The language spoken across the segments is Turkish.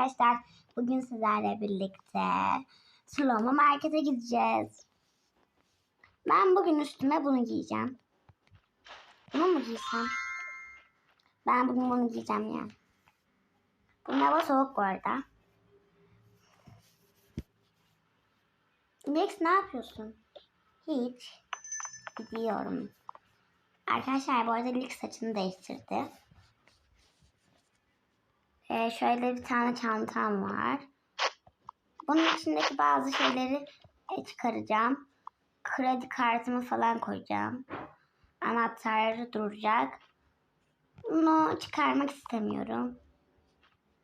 arkadaşlar. Bugün sizlerle birlikte Sloma Market'e gideceğiz. Ben bugün üstüme bunu giyeceğim. Bunu mu giysem? Ben bugün bunu giyeceğim ya. Bunun hava soğuk bu arada. Lex ne yapıyorsun? Hiç. Gidiyorum. Arkadaşlar bu arada Lex saçını değiştirdi. Ee, şöyle bir tane çantam var. Bunun içindeki bazı şeyleri e, çıkaracağım. Kredi kartımı falan koyacağım. Anahtarı duracak. Bunu çıkarmak istemiyorum.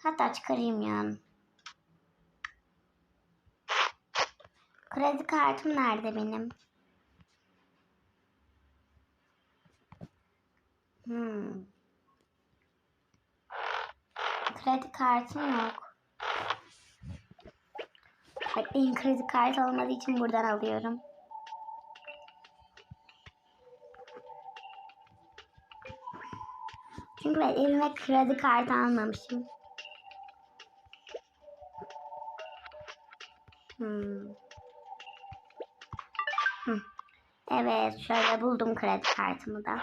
Hatta çıkarayım yani. Kredi kartım nerede benim? Hmm. Kredi kartım yok. Bekleyin kredi kartı olmadığı için buradan alıyorum. Çünkü ben evime kredi kartı almamışım. Hmm. Evet şöyle buldum kredi kartımı da.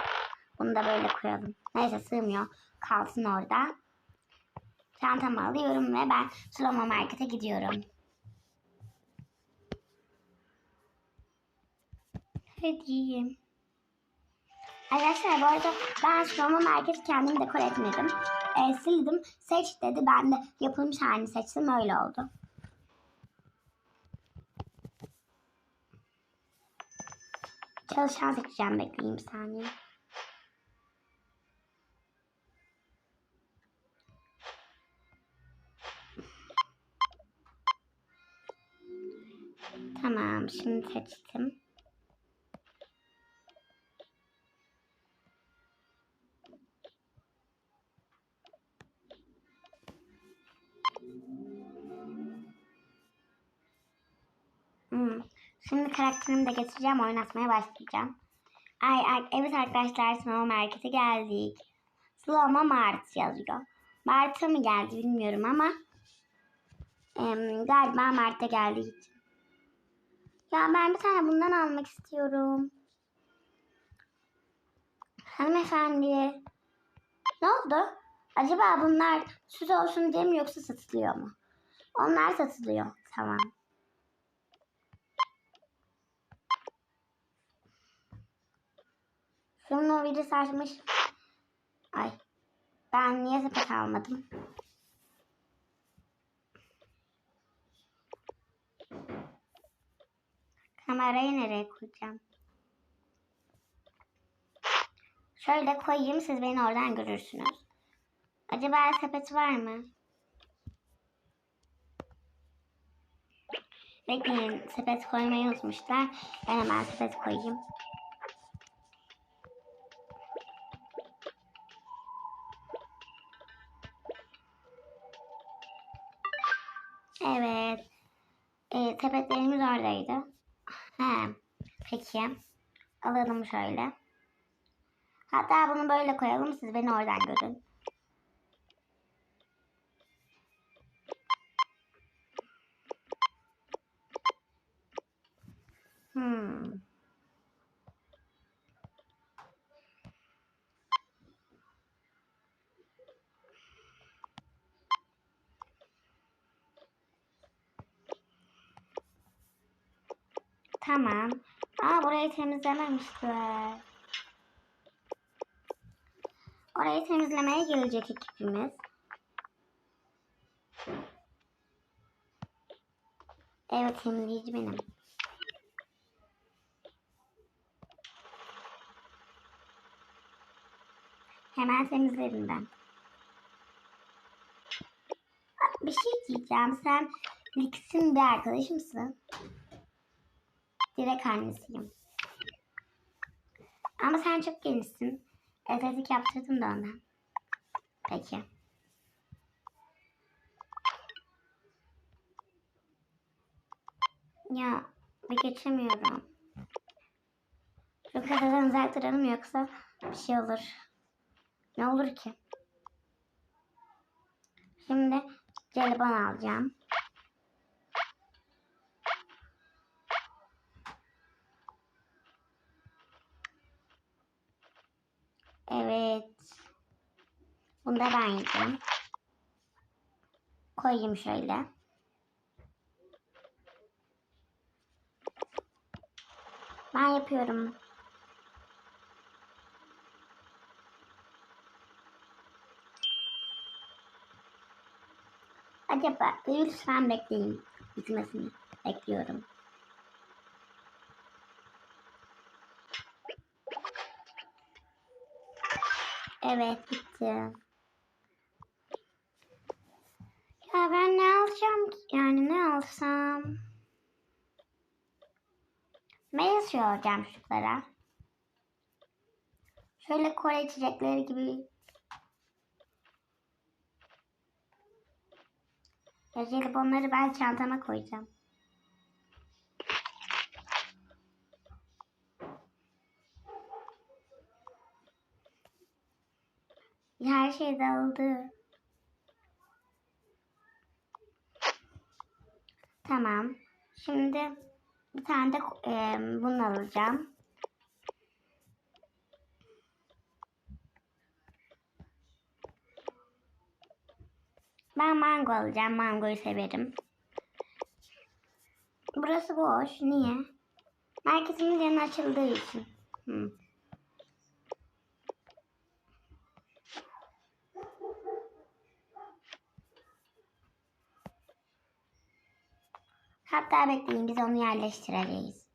Bunu da böyle koyalım. Neyse sığmıyor. Kalsın orada. Çantamı alıyorum ve ben Sulama Market'e gidiyorum. Hadi. Arkadaşlar bu arada ben Sulama Market'i kendim dekor etmedim. E, sildim. Seç dedi. Ben de yapılmış halini seçtim. Öyle oldu. Çalışan seçeceğim. Bekleyeyim bir saniye. Tamam, şimdi seçtim. Hmm. Şimdi karakterimi de getireceğim, oynatmaya başlayacağım. Ay, ay evet arkadaşlar, Slama Market'e geldik. Slama Mart yazıyor. Mart'a mı geldi bilmiyorum ama em, galiba Mart'a geldiği için. Ya ben bir tane bundan almak istiyorum. Hanımefendi. Ne oldu? Acaba bunlar süs olsun diye mi yoksa satılıyor mu? Onlar satılıyor. Tamam. Şunu virüs açmış. Ay. Ben niye sepet almadım? Kamerayı nereye koyacağım? Şöyle koyayım siz beni oradan görürsünüz. Acaba sepet var mı? Bekleyin sepet koymayı unutmuşlar. Ben hemen sepet koyayım. Evet. E, sepetlerimiz oradaydı. Peki. Alalım şöyle. Hatta bunu böyle koyalım. Siz beni oradan görün. Hmm. Tamam. Aa burayı temizlememişler. Orayı temizlemeye gelecek ekibimiz. Evet temizleyici benim. Hemen temizlerim ben. Bir şey diyeceğim. Sen Lix'in bir arkadaşımsın. Direkt annesiyim. Ama sen çok gençsin. Estetik yaptırdım da ona. Peki. Ya bir geçemiyorum. Şu kasadan uzak duralım yoksa bir şey olur. Ne olur ki? Şimdi jelibon alacağım. Bunu da ben yiyeceğim. Koyayım şöyle. Ben yapıyorum. Acaba lütfen bekleyin. Bitmesini bekliyorum. Evet bitti. Ya ben ne alacağım ki? Yani ne alsam? Meyve suyu alacağım çocuklara. Şöyle Kore içecekleri gibi. Ya jelibonları ben çantama koyacağım. Her şey dağıldı. Tamam. Şimdi bir tane de e, bunu alacağım. Ben mango alacağım. Mangoyu severim. Burası boş. Niye? Merkezimiz yeni açıldığı için. Hmm. Hatta bekleyin biz onu yerleştireceğiz.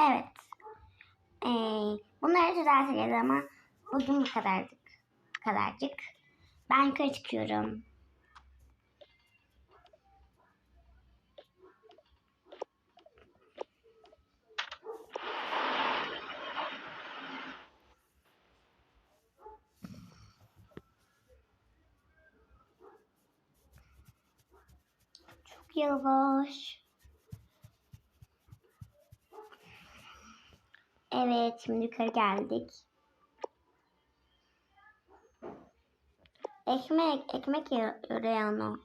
Evet. Ee, bunları düzelteceğiz ama bugün bu kadardık. Bu kadarcık. Ben yukarı çıkıyorum. Yavaş. Evet, şimdi yukarı geldik. Ekmek, ekmek Reyano.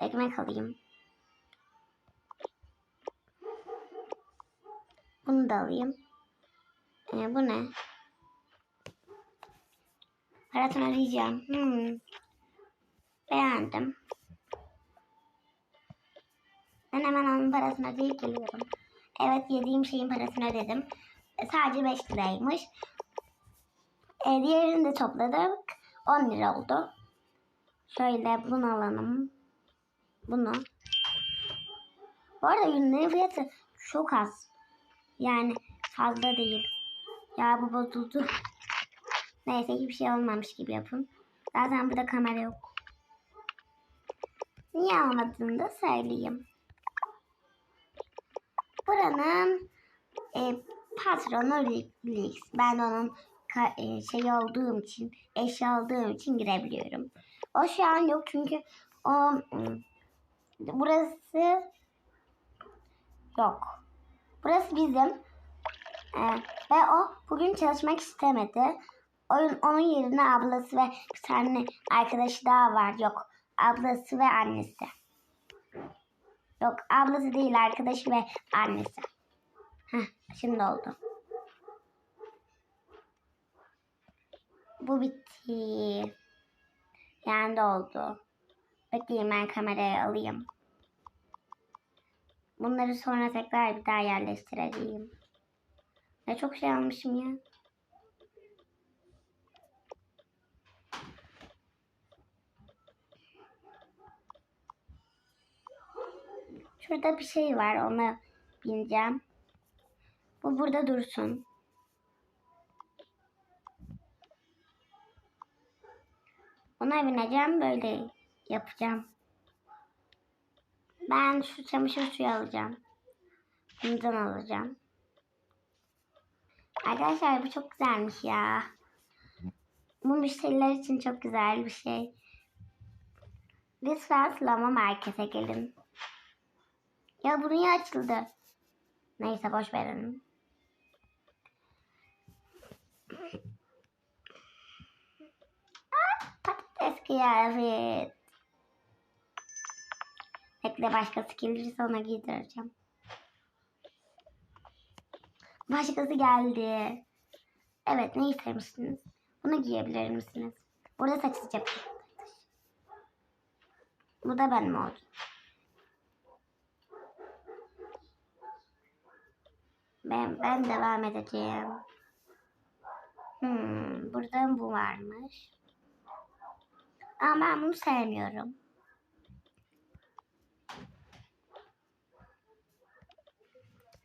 Ekmek alayım. Bunu da alayım. Ee, bu ne? Parasını arayacağım. Hmm. Beğendim. Ben hemen onun parasını ödeyip geliyorum. Evet yediğim şeyin parasını ödedim. E, sadece 5 liraymış. E, diğerini de topladık. 10 lira oldu. Şöyle bunu alalım. Bunu. Bu arada ürünlerin fiyatı çok az. Yani fazla değil. Ya bu bozuldu. Neyse hiçbir şey olmamış gibi yapın. Zaten burada kamera yok. Niye almadığını da söyleyeyim. Buranın e, patronu Lix. Ben onun e, şey olduğum için, eşya aldığım için girebiliyorum. O şu an yok çünkü o ım, burası yok. Burası bizim. E, ve o bugün çalışmak istemedi. Oyun, onun yerine ablası ve bir tane arkadaşı daha var. Yok. Ablası ve annesi. Yok ablası değil arkadaşı ve annesi. Heh, şimdi oldu. Bu bitti. Yani oldu. Bekleyin ben kameraya alayım. Bunları sonra tekrar bir daha yerleştireceğim. Ne çok şey almışım ya. Şurada bir şey var ona bineceğim. Bu burada dursun. Ona bineceğim böyle yapacağım. Ben şu çamaşır suyu alacağım. Bundan alacağım. Arkadaşlar bu çok güzelmiş ya. Bu müşteriler için çok güzel bir şey. Lütfen Slama Market'e gelin. Ya bu niye açıldı? Neyse boş verelim. Ah, Patates kıyafet. Bekle başkası gelirse ona giydireceğim. Başkası geldi. Evet ne istemişsiniz? Bunu giyebilir misiniz? Burada saçsız yapayım. Bu da benim oldu. Ben, ben devam edeceğim. Hmm, burada bu varmış. Ama ben bunu sevmiyorum.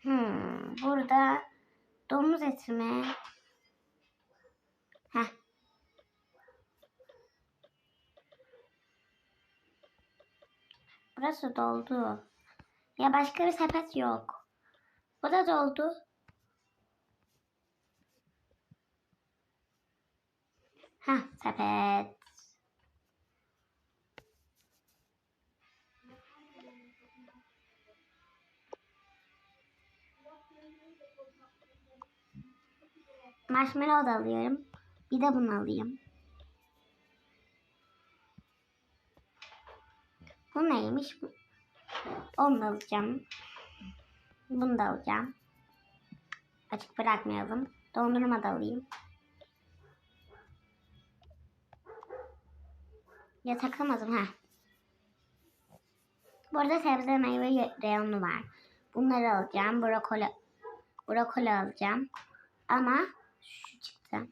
Hmm, burada domuz eti mi? Heh. Burası doldu. Ya başka bir sepet yok. Bu da doldu. Heh, sepet. Marshmallow da alıyorum. Bir de bunu alayım. Bu neymiş? Onu da alacağım. Bunu da alacağım. Açık bırakmayalım. Dondurma da alayım. Ya takamadım ha. Burada sebze meyve reyonu var. Bunları alacağım. Brokoli brokoli alacağım. Ama şu çıktı.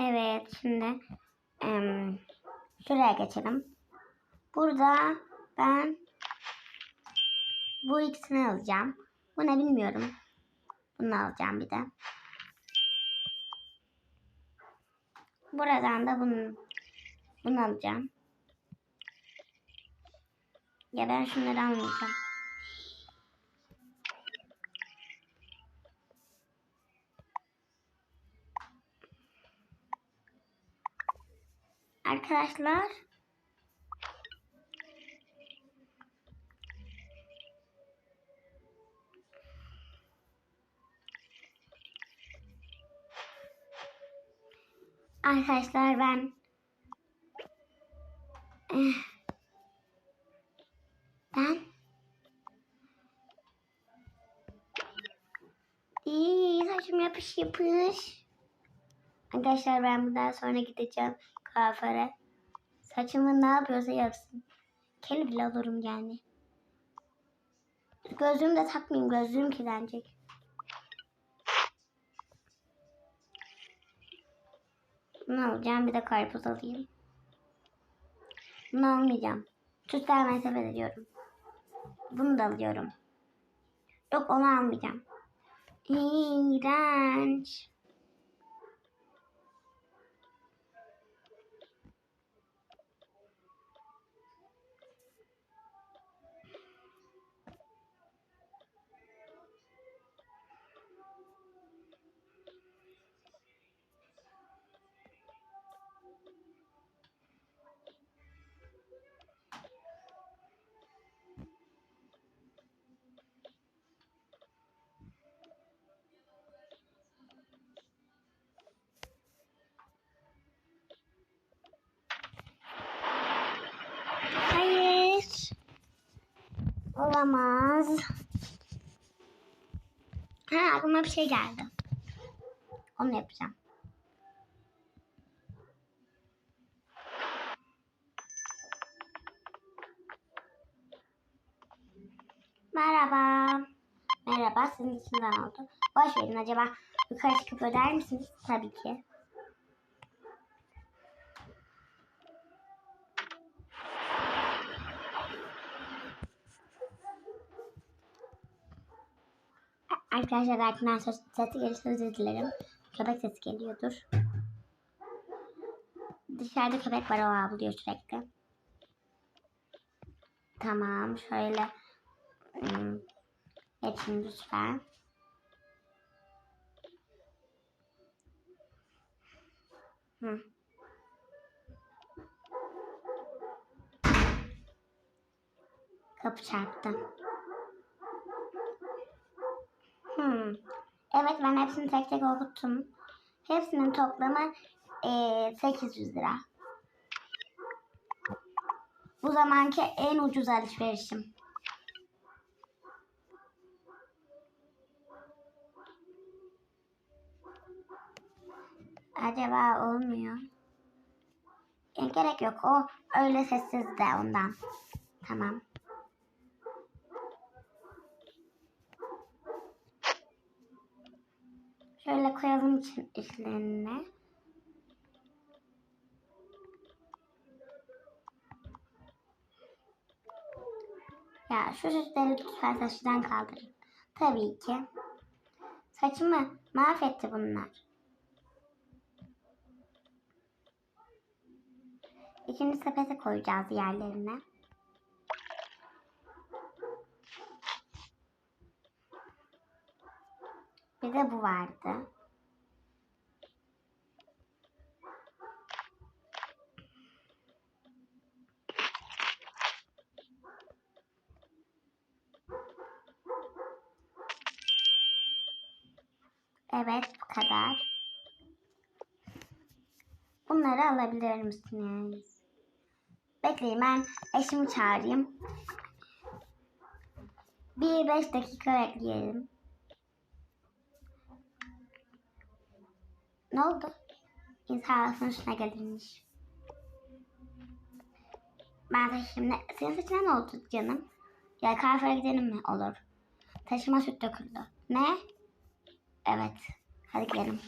Evet şimdi şuraya geçelim. Burada ben bu ikisini alacağım. Bu ne bilmiyorum. Bunu alacağım bir de. Buradan da bunu, bunu alacağım. Ya ben şunları almayacağım. Arkadaşlar Arkadaşlar ben Eh. ben İyi saçım yapış yapış. Arkadaşlar ben bundan sonra gideceğim kuaföre. Saçımı ne yapıyorsa yapsın. Kel bile olurum yani. Gözlüğümü de takmayayım. Gözlüğüm kirlenecek. Bunu alacağım. Bir de karpuz alayım. Bunu almayacağım. Süt vermeyi sefer ediyorum. Bunu da alıyorum. Yok onu almayacağım. İğrenç. Olamaz. Ha aklıma bir şey geldi. Onu yapacağım. Merhaba. Merhaba sizin içinden oldu. Boş verin acaba yukarı çıkıp öder misiniz? Tabii ki. Arkadaşlar belki ben ses, sesi gelirse özür dilerim. Köpek sesi geliyordur. Dışarıda köpek var o avlıyor sürekli. Tamam şöyle. Hmm, lütfen. Hı. Kapı çarptı. Hmm. Evet ben hepsini tek tek okuttum. Hepsinin toplamı eee 800 lira. Bu zamanki en ucuz alışverişim. Acaba olmuyor. Ya, gerek yok. O öyle sessiz de ondan. Tamam. Şöyle koyalım için içlerine. Ya şu süsleri lütfen saçından kaldırın. Tabii ki. Saçımı mahvetti bunlar. İkinci sepete koyacağız yerlerine. Bir de bu vardı. Evet bu kadar. Bunları alabilir misiniz? Bekleyin ben eşimi çağırayım. Bir beş dakika bekleyelim. Ne oldu? İnsan üstüne gelirmiş. Ben de şimdi senin saçına ne oldu canım? Ya kahveye gidelim mi? Olur. Taşıma süt döküldü. Ne? Evet. Hadi gidelim.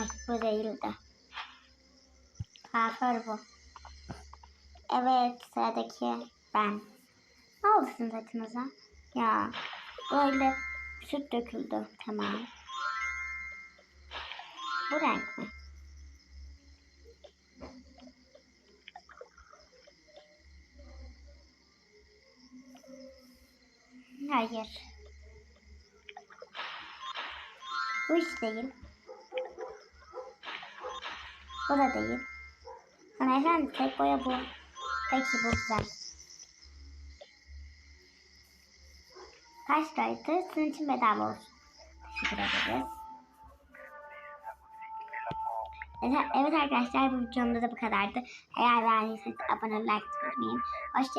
Ay bu değildi. Kuaför bu. Evet sıradaki ben. Ne oldu sizin saçınıza? Ya böyle süt döküldü. Tamam. Bu renk mi? Hayır. Bu hiç değil. Bu da değil. Hanımefendi tek boya bu. Peki bu güzel. Kaç liraydı? Sizin için bedava olsun. Teşekkür ederiz. Evet, arkadaşlar bu videomda da bu kadardı. Eğer beğendiyseniz abone olmayı unutmayın. Hoşçakalın.